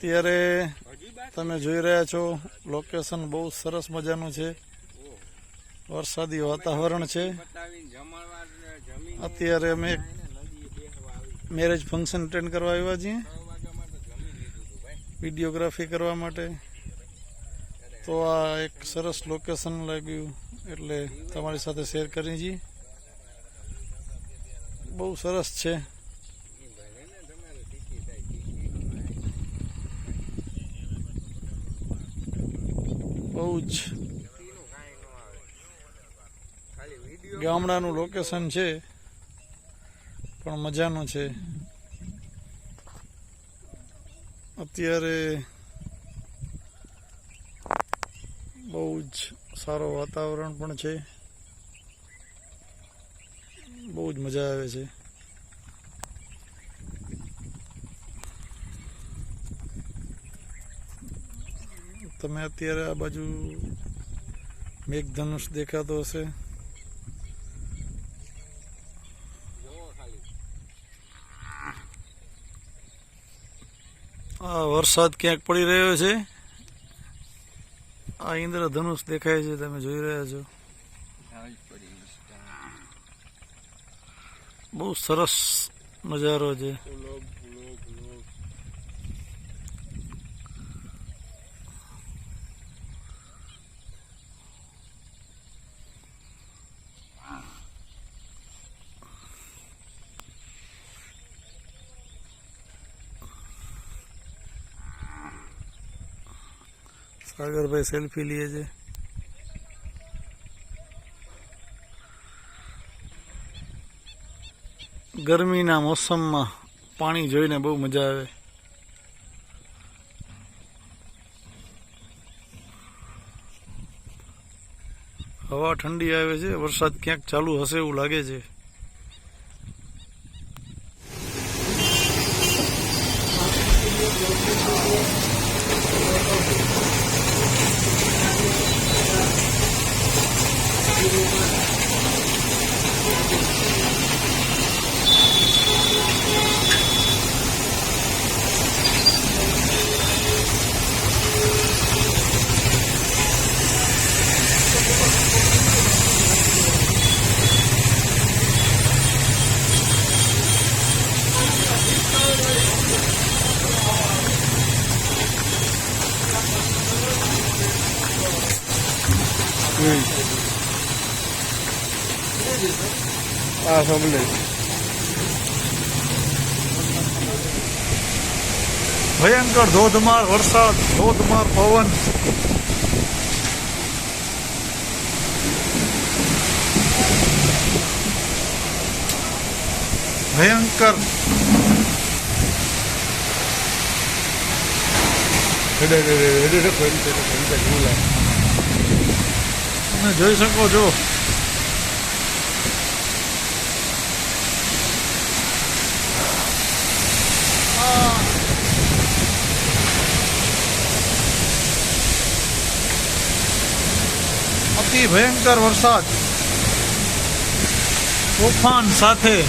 અત્યારે તમે જોઈ રહ્યા છો લોકેશન બહુ સરસ મજાનું છે. વરસાદી વાતાવરણ છે. અત્યારે અમે મેરેજ ફંક્શન અટેન્ડ કરવા આવ્યા છીએ. વિડીયોગ્રાફી કરવા માટે. તો આ એક સરસ લોકેશન લાગ્યું, એટલે તમારી સાથે શેર કરી છીએ બહુ સરસ છે. બહુ જ. ગામડાનું લોકેશન છે, પણ મજાનું છે. અત્યારે બહુ જ સારો વાતાવરણ પણ છે. બહુ જ મજા આવે છે. તમે અત્યારે આ બાજુ મેઘધનુષ દેખાતો હશે? આ વરસાદ ક્યાંક પડી રહ્યો છે? આ ઇન્દ્રધનુષ દેખાય છે, તમે જોઈ રહ્યા છો. બહુ સરસ નજારો છે. સાગરભાઈ સેલ્ફી લે છે. ગરમીના મોસમમાં પાણી જોઈને બહુ મજા આવે. હવા ઠંડી આવે છે, વરસાદ ક્યાંક ચાલુ હશે એવું લાગે છે. આ સાંભળે ભયંકર ધોધમાર વરસાદ ધોધમાર પવન ભયંકર હેડે હેડે હેડે હેડે ફરી ફરી ફરી ફરી એવું લાગે તમે જોઈ શકો છો. અતિ ભયંકર વરસાદ. તોફાન સાથે